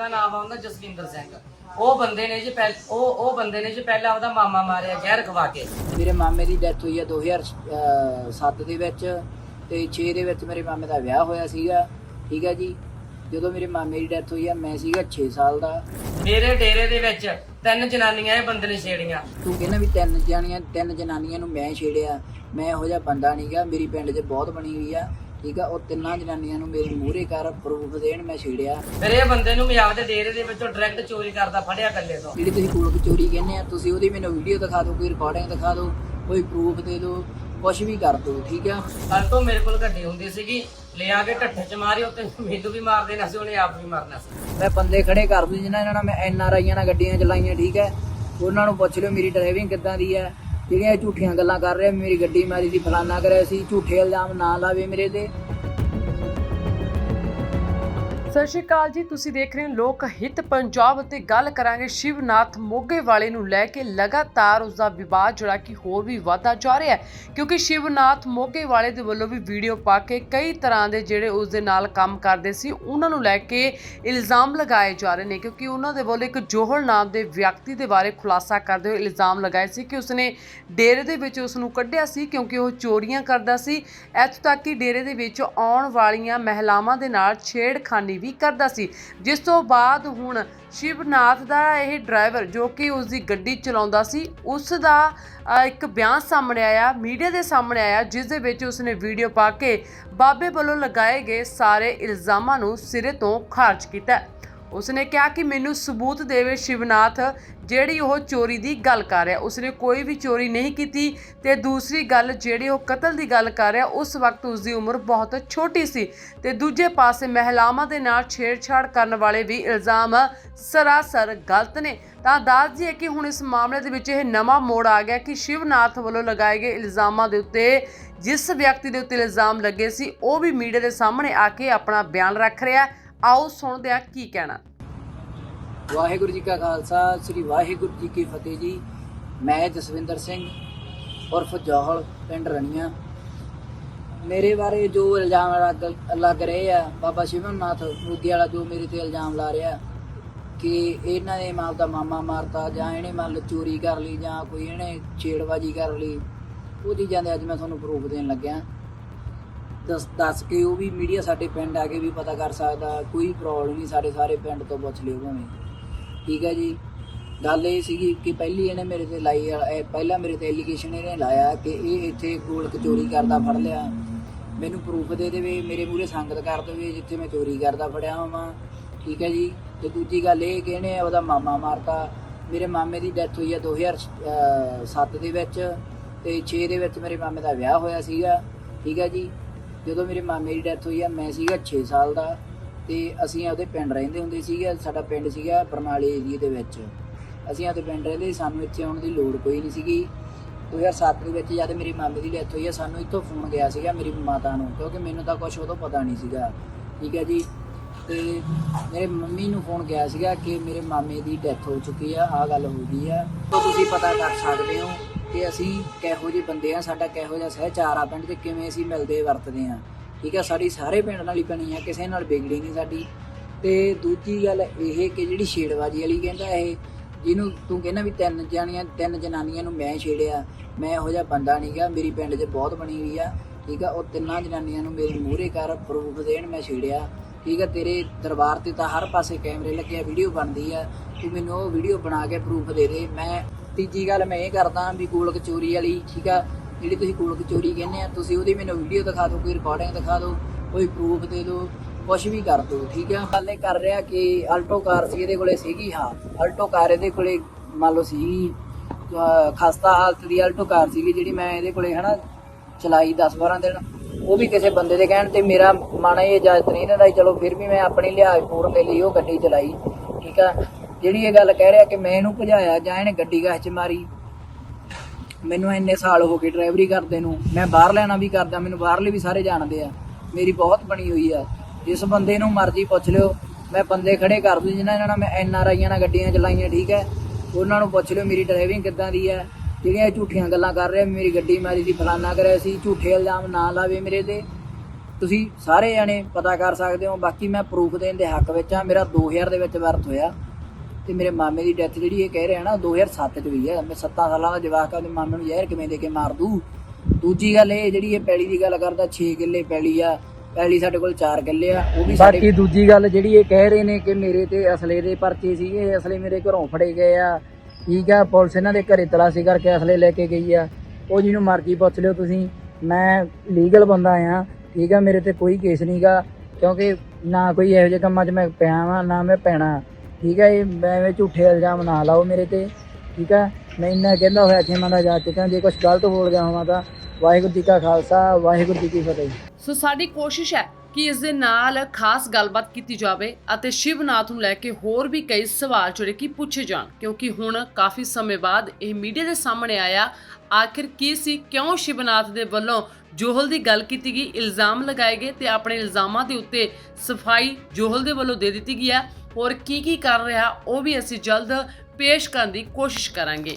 ਪੱਕਾ ਨਾਮ ਆ ਉਹਦਾ ਜਸਵਿੰਦਰ ਸਿੰਘ। ਉਹ ਬੰਦੇ ਨੇ ਜੀ ਪਹਿਲ ਉਹ ਉਹ ਬੰਦੇ ਨੇ ਜੀ ਪਹਿਲਾਂ ਉਹਦਾ ਮਾਮਾ ਮਾਰਿਆ ਜ਼ਹਿਰ ਖਵਾ ਕੇ। ਮੇਰੇ ਮਾਮੇ ਦੀ ਡੈਥ ਹੋਈ ਆ 2007 ਦੇ ਵਿੱਚ ਤੇ 6 ਦੇ ਵਿੱਚ ਮੇਰੇ ਮਾਮੇ ਦਾ ਵਿਆਹ ਹੋਇਆ ਸੀਗਾ ਠੀਕ ਹੈ ਜੀ? ਜਦੋਂ ਮੇਰੇ ਮਾਮੇ ਦੀ ਡੈਥ ਹੋਈ ਆ ਮੈਂ ਸੀਗਾ 6 ਸਾਲ ਦਾ। ਮੇਰੇ ਡੇਰੇ ਦੇ ਵਿੱਚ ਤਿੰਨ ਜਨਾਨੀਆਂ ਇਹ ਬੰਦੇ ਨੇ ਛੇੜੀਆਂ। ਤੂੰ ਕਹਿੰਦਾ ਵੀ ਤਿੰਨ ਜਾਣੀਆਂ ਤਿੰਨ ਜਨਾਨੀਆਂ ਨੂੰ ਮੈਂ ਛੇੜਿਆ। ਮੈਂ ਇਹੋ ਜਿਹਾ ਬੰਦਾ ਨਹੀਂਗਾ ਮੇਰੀ ਪਿੰਡ 'ਚ ਬਹੁਤ ਬਣੀ ਹੋਈ ਆ। ਠੀਕ ਆ ਉਹ ਤਿੰਨਾਂ ਜਨਾਨੀਆਂ ਨੂੰ ਮੇਰੇ ਮੂਹਰੇ ਕਰ ਪ੍ਰੂਫ ਦੇਣ ਮੈਂ ਛੇੜਿਆ। ਫਿਰ ਇਹ ਬੰਦੇ ਨੂੰ ਪੰਜਾਬ ਦੇ ਡੇਰੇ ਦੇ ਵਿੱਚੋਂ ਡਾਇਰੈਕਟ ਚੋਰੀ ਕਰਦਾ ਫੜਿਆ ਕੱਲੇ ਤੋਂ। ਜਿਹੜੀ ਤੁਸੀਂ ਕੋਲ ਚੋਰੀ ਕਹਿੰਦੇ ਆ ਤੁਸੀਂ ਉਹਦੀ ਮੈਨੂੰ ਵੀਡੀਓ ਦਿਖਾ ਦਿਓ ਕੋਈ ਰਿਕਾਰਡਿੰਗ ਦਿਖਾ ਦਿਓ ਕੋਈ ਪ੍ਰੂਫ ਦੇ ਦਿਓ ਕੁਝ ਵੀ ਕਰ ਦਿਓ ਠੀਕ ਆ? ਕੱਲ ਤੋਂ ਮੇਰੇ ਕੋਲ ਗੱਡੀ ਹੁੰਦੀ ਸੀਗੀ ਲਿਆ ਕੇ ਢੱਠੇ ਚ ਮਾਰੀ ਉੱਤੇ ਮੈਨੂੰ ਵੀ ਮਾਰ ਦੇਣਾ ਸੀ ਉਹਨੇ ਆਪ ਵੀ ਮਰਨਾ ਸੀ। ਮੈਂ ਬੰਦੇ ਖੜੇ ਕਰ ਦੂੰ ਜਿਨ੍ਹਾਂ ਨਾਲ ਮੈਂ ਐਨ ਆਰ ਆਈਆਂ ਨਾਲ ਗੱਡੀਆਂ ਚਲਾਈਆਂ ਠੀਕ ਹੈ ਉਹਨਾਂ ਨੂੰ ਪੁੱਛ ਲਿਓ ਮੇਰੀ ਡਰਾਈਵਿੰਗ ਕਿੱਦਾਂ ਦੀ ਹੈ ਜਿਹੜੀਆਂ ਇਹ ਝੂਠੀਆਂ ਗੱਲਾਂ ਕਰ ਰਿਹਾ ਮੇਰੀ ਗੱਡੀ ਮਾਰੀ ਦੀ ਫਲਾਨਾ ਕਰਿਆ ਸੀ, ਝੂਠੇ ਇਲਜ਼ਾਮ ਨਾ ਲਾਵੇ ਮੇਰੇ ਤੇ। ਸਤਿ ਸ਼੍ਰੀ ਅਕਾਲ ਜੀ, ਤੁਸੀਂ ਦੇਖ ਰਹੇ ਹੋ ਲੋਕ ਹਿੱਤ ਪੰਜਾਬ ਅਤੇ ਗੱਲ ਕਰਾਂਗੇ ਸ਼ਿਵਨਾਥ ਮੋਗੇ ਵਾਲੇ ਨੂੰ ਲੈ ਕੇ। ਲਗਾਤਾਰ ਉਸ ਦਾ ਵਿਵਾਦ ਜਿਹੜਾ ਕਿ ਹੋਰ ਵੀ ਵਧਦਾ ਜਾ ਰਿਹਾ ਹੈ, ਕਿਉਂਕਿ ਸ਼ਿਵਨਾਥ ਮੋਗੇ ਵਾਲੇ ਦੇ ਵੱਲੋਂ ਵੀ ਵੀਡੀਓ ਪਾ ਕੇ ਕਈ ਤਰ੍ਹਾਂ ਦੇ ਜਿਹੜੇ ਉਸ ਦੇ ਨਾਲ ਕੰਮ ਕਰਦੇ ਸੀ, ਉਹਨਾਂ ਨੂੰ ਲੈ ਕੇ ਇਲਜ਼ਾਮ ਲਗਾਏ ਜਾ ਰਹੇ ਨੇ, ਕਿਉਂਕਿ ਉਹਨਾਂ ਦੇ ਵੱਲੋਂ ਇੱਕ ਜੋਹਲ ਨਾਮ ਦੇ ਵਿਅਕਤੀ ਦੇ ਬਾਰੇ ਖੁਲਾਸਾ ਕਰਦੇ ਹੋਏ ਇਲਜ਼ਾਮ ਲਗਾਏ ਸੀ ਕਿ ਉਸਨੇ ਡੇਰੇ ਦੇ ਵਿੱਚ ਉਸ ਨੂੰ ਕੱਢਿਆ ਸੀ, ਕਿਉਂਕਿ ਉਹ ਚੋਰੀਆਂ ਕਰਦਾ ਸੀ। ਇੱਥੋਂ ਤੱਕ ਕਿ ਡੇਰੇ ਦੇ ਵਿੱਚ ਆਉਣ ਵਾਲੀਆਂ ਮਹਿਲਾਵਾਂ ਦੇ ਨਾਲ ਛੇੜਖਾਨੀ ਵੀ ਕਰਦਾ ਸੀ। ਜਿਸ ਤੋਂ ਬਾਅਦ ਹੁਣ ਸ਼ਿਵਨਾਥ ਦਾ ਇਹ ਡਰਾਈਵਰ ਜੋ ਕਿ ਉਸ ਦੀ ਗੱਡੀ ਚਲਾਉਂਦਾ ਸੀ, ਉਸ ਦਾ ਇੱਕ ਬਿਆਨ ਸਾਹਮਣੇ ਆਇਆ, ਮੀਡੀਆ ਦੇ ਸਾਹਮਣੇ ਆਇਆ, ਜਿਸ ਦੇ ਵਿੱਚ ਉਸਨੇ ਵੀਡੀਓ ਪਾ ਕੇ ਬਾਬੇ ਵੱਲੋਂ ਲਗਾਏ ਗਏ ਸਾਰੇ ਇਲਜ਼ਾਮਾਂ ਨੂੰ ਸਿਰੇ ਤੋਂ ਖਾਰਜ ਕੀਤਾ। ਉਸਨੇ ਕਿਹਾ ਕਿ ਮੈਨੂੰ ਸਬੂਤ ਦੇਵੇ ਸ਼ਿਵਨਾਥ, ਜਿਹੜੀ ਉਹ ਚੋਰੀ ਦੀ ਗੱਲ ਕਰ ਰਿਹਾ ਉਸਨੇ ਕੋਈ ਵੀ ਚੋਰੀ ਨਹੀਂ ਕੀਤੀ ਤੇ ਦੂਸਰੀ ਗੱਲ, ਜਿਹੜੀ ਉਹ ਕਤਲ ਦੀ ਗੱਲ ਕਰ ਰਿਹਾ, ਉਸ ਵਕਤ ਉਸ ਦੀ ਉਮਰ ਬਹੁਤ ਛੋਟੀ ਸੀ ਤੇ ਦੂਜੇ ਪਾਸੇ ਮਹਿਲਾਵਾਂ ਦੇ ਨਾਲ ਛੇੜਛਾੜ ਕਰਨ ਵਾਲੇ ਵੀ ਇਲਜ਼ਾਮ ਸਰਾਸਰ ਗਲਤ ਨੇ ਤਾਂ ਦੱਸ ਹੈ ਕਿ ਹੁਣ ਇਸ ਮਾਮਲੇ ਦੇ ਵਿੱਚ ਇਹ ਨਵਾਂ ਮੋੜ ਆ ਗਿਆ ਕਿ ਸ਼ਿਵਨਾਥ ਵੱਲੋਂ ਲਗਾਏ ਗਏ ਇਲਜ਼ਾਮਾਂ ਦੇ ਉੱਤੇ ਜਿਸ ਵਿਅਕਤੀ ਦੇ ਉੱਤੇ ਇਲਜ਼ਾਮ ਲੱਗੇ ਸੀ, ਉਹ ਵੀ ਮੀਡੀਆ ਦੇ ਸਾਹਮਣੇ ਆ ਕੇ ਆਪਣਾ ਬਿਆਨ ਰੱਖ ਰਿਹਾ ਹੈ। ਆਓ ਸੁਣਦੇ ਹਾਂ ਕੀ ਕਹਿਣਾ। ਵਾਹਿਗੁਰੂ ਜੀ ਕਾ ਖਾਲਸਾ, ਸ੍ਰੀ ਵਾਹਿਗੁਰੂ ਜੀ ਕੀ ਫਤਿਹ ਜੀ। ਮੈਂ ਜਸਵਿੰਦਰ ਸਿੰਘ, ਉਰਫ ਜੋਹਲ, ਪਿੰਡ ਰਣੀਆਂ। ਮੇਰੇ ਬਾਰੇ ਜੋ ਇਲਜ਼ਾਮ ਲੱਗ- ਲੱਗ ਰਹੇ ਆ, ਬਾਬਾ ਸ਼ਿਵਨਾਥ ਮੋਦੀ ਵਾਲਾ ਜੋ ਮੇਰੇ ਤੇ ਇਲਜ਼ਾਮ ਲਾ ਰਿਹਾ, ਕਿ ਇਹਨਾਂ ਨੇ ਮਾਂ ਦਾ ਮਾਮਾ ਮਾਰਤਾ, ਜਾਂ ਇਹਨੇ ਮੰਨ ਲਓ ਚੋਰੀ ਕਰ ਲਈ, ਜਾਂ ਕੋਈ ਇਹਨੇ ਛੇੜਬਾਜੀ ਕਰ ਲਈ, ਉਹ ਚੀਜ਼ਾਂ ਦੇ ਅੱਜ ਮੈਂ ਤੁਹਾਨੂੰ ਪ੍ਰੂਫ ਦੇਣ ਲੱਗਿਆ। ਦੱਸ ਦੱਸ ਕੇ ਉਹ ਵੀ ਮੀਡੀਆ ਸਾਡੇ ਪਿੰਡ ਆ ਕੇ ਵੀ ਪਤਾ ਕਰ ਸਕਦਾ, ਕੋਈ ਪ੍ਰੋਬਲਮ ਨਹੀਂ, ਸਾਡੇ ਸਾਰੇ ਪਿੰਡ ਤੋਂ ਪੁੱਛ ਲਿਓ ਭਾਵੇਂ। ਠੀਕ ਹੈ ਜੀ? ਗੱਲ ਇਹ ਸੀਗੀ ਕਿ ਪਹਿਲੀ ਇਹਨੇ ਮੇਰੇ ਤੇ ਲਾਈ ਇਹ ਪਹਿਲਾਂ ਮੇਰੇ ਤੇ ਐਲੀਗੇਸ਼ਨ ਇਹਨੇ ਲਾਇਆ ਕਿ ਇਹ ਇੱਥੇ ਗੋਲਕ ਚੋਰੀ ਕਰਦਾ, ਫੜ ਲਿਆ। ਮੈਨੂੰ ਪ੍ਰੂਫ ਦੇ ਦੇਵੇ, ਮੇਰੇ ਮੂਹਰੇ ਸੰਗਤ ਕਰ ਦੇਵੇ, ਜਿੱਥੇ ਮੈਂ ਚੋਰੀ ਕਰਦਾ ਫੜਿਆ ਹਾਂ ਠੀਕ ਹੈ ਜੀ? ਤੇ ਦੂਜੀ ਗੱਲ ਇਹ ਕਿ ਇਹਨੇ ਉਹਦਾ ਮਾਮਾ ਮਾਰਤਾ। ਮੇਰੇ ਮਾਮੇ ਦੀ ਡੈਥ ਹੋਈ ਆ 2007 ਦੇ ਵਿੱਚ ਤੇ 6 ਦੇ ਵਿੱਚ ਮੇਰੇ ਮਾਮੇ ਦਾ ਵਿਆਹ ਹੋਇਆ ਸੀਗਾ। ਠੀਕ ਹੈ ਜੀ? ਜਦੋਂ ਮੇਰੇ ਮਾਮੇ ਦੀ ਡੈਥ ਹੋਈ ਆ, ਮੈਂ ਸੀਗਾ 6 ਸਾਲ ਦਾ ਤੇ ਅਸੀਂ ਆਪਦੇ ਪਿੰਡ ਰਹਿੰਦੇ ਹੁੰਦੇ ਸੀਗੇ, ਸਾਡਾ ਪਿੰਡ ਸੀਗਾ ਬਰਨਾਲੇ ਏਰੀਏ ਦੇ ਵਿੱਚ। ਅਸੀਂ ਆਪਦੇ ਪਿੰਡ ਰਹਿੰਦੇ ਸਾਨੂੰ ਇੱਥੇ ਆਉਣ ਦੀ ਲੋੜ ਕੋਈ ਨਹੀਂ ਸੀਗੀ। 2007 ਦੇ ਵਿੱਚ ਜਦ ਮੇਰੇ ਮਾਮੇ ਦੀ ਡੈਥ ਹੋਈ ਆ, ਸਾਨੂੰ ਇੱਥੋਂ ਫੋਨ ਗਿਆ ਸੀਗਾ ਮੇਰੀ ਮਾਤਾ ਨੂੰ, ਕਿਉਂਕਿ ਮੈਨੂੰ ਤਾਂ ਕੁਝ ਉਦੋਂ ਪਤਾ ਨਹੀਂ ਸੀਗਾ। ਠੀਕ ਹੈ ਜੀ? ਤੇ ਮੇਰੇ ਮੰਮੀ ਨੂੰ ਫੋਨ ਗਿਆ ਸੀਗਾ ਕਿ ਮੇਰੇ ਮਾਮੇ ਦੀ ਡੈਥ ਹੋ ਚੁੱਕੀ ਆ ਆ ਗੱਲ ਹੋ ਗਈ ਆ। ਤੁਸੀਂ ਪਤਾ ਕਰ ਸਕਦੇ ਹੋ ਕਿ ਅਸੀਂ ਕਿਹੋ ਜਿਹੇ ਬੰਦੇ ਆ, ਸਾਡਾ ਕਿਹੋ ਜਿਹਾ ਸਹਿਚਾਰ ਆ ਪਿੰਡ 'ਚ, ਕਿਵੇਂ ਅਸੀਂ ਮਿਲਦੇ, ਵਰਤਦੇ ਆ। ਠੀਕ ਆ, ਸਾਡੀ ਸਾਰੇ ਪਿੰਡ ਨਾਲ ਹੀ ਬਣੀ ਆ, ਕਿਸੇ ਨਾਲ ਵਿਗੜੀ ਨਹੀਂ ਸਾਡੀ। ਤੇ ਦੂਜੀ ਗੱਲ ਇਹ ਕਿ ਜਿਹੜੀ ਛੇੜਬਾਜੀ ਵਾਲੀ ਕਹਿੰਦਾ ਇਹ, ਜਿਹਨੂੰ ਤੂੰ ਕਹਿੰਦਾ ਵੀ ਤਿੰਨ ਜਾਣੀਆਂ, ਤਿੰਨ ਜਨਾਨੀਆਂ ਨੂੰ ਮੈਂ ਛੇੜਿਆ, ਮੈਂ ਇਹੋ ਜਿਹਾ ਬੰਦਾ ਨਹੀਂਗਾ ਮੇਰੀ ਪਿੰਡ 'ਚ ਬਹੁਤ ਬਣੀ ਹੋਈ ਆ। ਠੀਕ ਆ, ਉਹ ਤਿੰਨਾਂ ਜਨਾਨੀਆਂ ਨੂੰ ਮੇਰੇ ਮੂਹਰੇ ਕਰ ਪ੍ਰੂਫ ਦੇਣ ਮੈਂ ਛੇੜਿਆ। ਠੀਕ ਆ, ਤੇਰੇ ਦਰਬਾਰ ਤੇ ਤਾਂ ਹਰ ਪਾਸੇ ਕੈਮਰੇ ਲੱਗੇ ਆ ਵੀਡੀਓ ਬਣਦੀ ਆ। ਤੂੰ ਮੈਨੂੰ ਉਹ ਵੀਡੀਓ ਬਣਾ ਕੇ ਪ੍ਰੂਫ ਦੇ ਦੇ, ਮੈਂ ਤੀਜੀ ਗੱਲ ਮੈਂ ਇਹ ਕਰਦਾ ਵੀ ਗੋਲਕ ਚੋਰੀ ਵਾਲੀ, ਠੀਕ ਆ, ਜਿਹੜੀ ਤੁਸੀਂ ਗੋਲ ਕਚੋਰੀ ਕਹਿੰਦੇ ਆ, ਤੁਸੀਂ ਉਹਦੀ ਮੈਨੂੰ ਵੀਡੀਓ ਦਿਖਾ ਦਿਓ, ਕੋਈ ਰਿਕਾਰਡਿੰਗ ਦਿਖਾ ਦਿਓ, ਕੋਈ ਪ੍ਰੂਫ ਦੇ ਦਿਓ ਕੁਝ ਵੀ ਕਰ ਦਿਓ, ਠੀਕ ਆ। ਹਾਲੇ ਕਰ ਰਿਹਾ ਕਿ ਆਲਟੋ ਕਾਰ ਸੀ ਇਹਦੇ ਕੋਲੇ ਸੀਗੀ, ਹਾਂ ਆਲਟੋ ਕਾਰ ਇਹਦੇ ਕੋਲੇ ਮੰਨ ਲਓ ਸੀ ਖਸਤਾ ਹਾਲਤ ਦੀ ਆਲਟੋ ਕਾਰ ਸੀਗੀ ਜਿਹੜੀ ਮੈਂ ਇਹਦੇ ਕੋਲੇ ਹਨਾ ਚਲਾਈ 10 12 ਦਿਨ, ਉਹ ਵੀ ਕਿਸੇ ਬੰਦੇ ਦੇ ਕਹਿਣ ਤੇ ਮੇਰਾ ਮਨ ਇਹ ਇਜਾਜ਼ਤ ਨਹੀਂ ਦਿੰਦਾ ਚਲੋ ਫਿਰ ਵੀ ਮੈਂ ਆਪਣੀ ਲਿਹਾਜ਼ ਪੂਰਨ ਦੇ ਲਈ ਉਹ ਗੱਡੀ ਚਲਾਈ, ਠੀਕ ਆ। ਜਿਹੜੀ ਇਹ ਗੱਲ ਕਹਿ ਰਿਹਾ ਕਿ ਮੈਂ ਇਹਨੂੰ ਭਜਾਇਆ ਜਾਂ ਇਹਨੇ ਗੱਡੀ ਗਾਹ ਚ ਮਾਰੀ, ਮੈਨੂੰ ਇੰਨੇ ਸਾਲ ਹੋ ਗਏ ਡਰਾਈਵਰੀ ਕਰਦੇ ਨੂੰ, ਮੈਂ ਬਾਹਰ ਲੈਣਾ ਵੀ ਕਰਦਾ, ਮੈਨੂੰ ਬਾਹਰਲੇ ਵੀ ਸਾਰੇ ਜਾਣਦੇ ਆ, ਮੇਰੀ ਬਹੁਤ ਬਣੀ ਹੋਈ ਆ। ਜਿਸ ਬੰਦੇ ਨੂੰ ਮਰਜ਼ੀ ਪੁੱਛ ਲਿਓ, ਮੈਂ ਬੰਦੇ ਖੜੇ ਕਰ ਦੂੰ, ਜਿਨ੍ਹਾਂ ਨਾਲ ਮੈਂ ਐਨ ਆਰ ਆਈਆਂ ਨਾਲ ਗੱਡੀਆਂ ਚਲਾਈਆਂ, ਠੀਕ ਹੈ? ਉਹਨਾਂ ਨੂੰ ਪੁੱਛ ਲਿਓ, ਮੇਰੀ ਡਰਾਈਵਿੰਗ ਕਿੱਦਾਂ ਦੀ ਹੈ ਜਿਹੜੀਆਂ ਇਹ ਝੂਠੀਆਂ ਗੱਲਾਂ ਕਰ ਰਿਹਾ, ਮੇਰੀ ਗੱਡੀ ਮਾਰੀ ਸੀ, ਫਲਾਨਾ ਕਰਿਆ ਸੀ, ਝੂਠੇ ਇਲਜ਼ਾਮ ਨਾ ਲਾਵੇ ਮੇਰੇ ਤੇ। ਤੁਸੀਂ ਸਾਰੇ ਜਾਣੇ ਪਤਾ ਕਰ ਸਕਦੇ ਹੋ, ਬਾਕੀ ਮੈਂ ਪ੍ਰੂਫ ਦੇਣ ਦੇ ਹੱਕ ਵਿੱਚ ਆ, ਮੇਰਾ 2000 ਦੇ ਵਿੱਚ ਵਰਤ ਹੋਇਆ। ਤੇ ਮੇਰੇ ਮਾਮੇ ਦੀ ਡੈਥ ਜਿਹੜੀ ਇਹ ਕਹਿ ਰਿਹਾ ਨਾ 2007 ਚ ਹੋਈ ਹੈ। ਮੈਂ 7 ਸਾਲਾਂ ਦਾ ਜਵਾਕ ਆ, ਉਹਦੇ ਮਾਮੇ ਨੂੰ ਜ਼ਹਿਰ ਕਿਵੇਂ ਦੇ ਕੇ ਮਾਰ ਦੂ? ਦੂਜੀ ਗੱਲ ਇਹ ਜਿਹੜੀ ਇਹ ਪੈਲੀ ਦੀ ਗੱਲ ਕਰਦਾ 6 ਕਿੱਲੇ ਪੈਲੀ ਆ। ਪੈਲੀ ਸਾਡੇ ਕੋਲ 4 ਕਿੱਲੇ ਆ, ਉਹ ਵੀ ਬਾਕੀ ਦੂਜੀ ਗੱਲ ਜਿਹੜੀ ਇਹ ਕਹਿ ਰਹੇ ਨੇ ਕਿ ਮੇਰੇ ਤੇ ਅਸਲੇ ਦੇ ਪਰਚੇ ਸੀਗੇ, ਅਸਲੇ ਮੇਰੇ ਘਰੋਂ ਫੜੇ ਗਏ ਆ। ਠੀਕ ਆ, ਪੁਲਿਸ ਇਹਨਾਂ ਦੇ ਘਰੇ ਤਲਾਸ਼ੀ ਕਰਕੇ ਅਸਲੇ ਲੈ ਕੇ ਗਈ ਆ। ਉਹ ਜਿਹਨੂੰ ਮਰਜ਼ੀ ਪੁੱਛ ਲਿਓ ਤੁਸੀਂ। ਮੈਂ ਲੀਗਲ ਬੰਦਾ ਆ, ਠੀਕ ਆ, ਮੇਰੇ ਤੇ ਕੋਈ ਕੇਸ ਨਹੀਂਗਾ ਕਿਉਂਕਿ ਨਾ ਕੋਈ ਇਹੋ ਜਿਹੇ ਕੰਮਾਂ 'ਚ ਮੈਂ ਪਿਆ ਵਾਂ, ਨਾ ਮੈਂ ਪੈਣਾ। ਠੀਕ ਹੈ ਇਹ ਮੈਂ ਐਵੇਂ ਝੂਠੇ ਇਲਜ਼ਾਮ ਨਾ ਲਾਓ ਮੇਰੇ ਤੇ, ਠੀਕ ਹੈ। ਮੈਂ ਇੰਨਾ ਕਹਿੰਦਾ ਹੋਇਆ ਖੇਮਾਂ ਦਾ ਜਾ ਚੁੱਕਾ, ਜੇ ਕੁਝ ਗਲਤ ਬੋਲ ਗਿਆ ਹੋਵਾਂ ਤਾਂ ਵਾਹਿਗੁਰੂ ਜੀ ਕਾ ਖਾਲਸਾ, ਵਾਹਿਗੁਰੂ ਜੀ ਕੀ ਫਤਿਹ। ਸੋ ਸਾਡੀ ਕੋਸ਼ਿਸ਼ ਹੈ ਕਿ ਇਸ ਦੇ ਨਾਲ ਖਾਸ ਗੱਲਬਾਤ ਕੀਤੀ ਜਾਵੇ ਅਤੇ ਸ਼ਿਵਨਾਥ ਨੂੰ ਲੈ ਕੇ ਹੋਰ ਵੀ ਕਈ ਸਵਾਲ ਜਿਹੜੇ ਕਿ ਪੁੱਛੇ ਜਾਣ, ਕਿਉਂਕਿ ਹੁਣ ਕਾਫੀ ਸਮੇਂ ਬਾਅਦ ਇਹ ਮੀਡੀਆ ਦੇ ਸਾਹਮਣੇ ਆਇਆ, ਆਖਿਰ ਕੀ ਸੀ, ਕਿਉਂ ਸ਼ਿਵਨਾਥ ਦੇ ਵੱਲੋਂ ਜੋਹਲ ਦੀ ਗੱਲ ਕੀਤੀ ਗਈ, ਇਲਜ਼ਾਮ ਲਗਾਏ ਗਏ ਤੇ ਆਪਣੇ ਇਲਜ਼ਾਮਾਂ ਦੇ ਉੱਤੇ ਸਫ਼ਾਈ ਜੋਹਲ ਦੇ ਵੱਲੋਂ ਦੇ ਦਿੱਤੀ ਗਈ ਹੈ? ਔਰ ਕੀ ਕੀ ਕਰ ਰਿਹਾ, ਉਹ ਵੀ ਅਸੀਂ ਜਲਦ ਪੇਸ਼ ਕਰਨ ਦੀ ਕੋਸ਼ਿਸ਼ ਕਰਾਂਗੇ।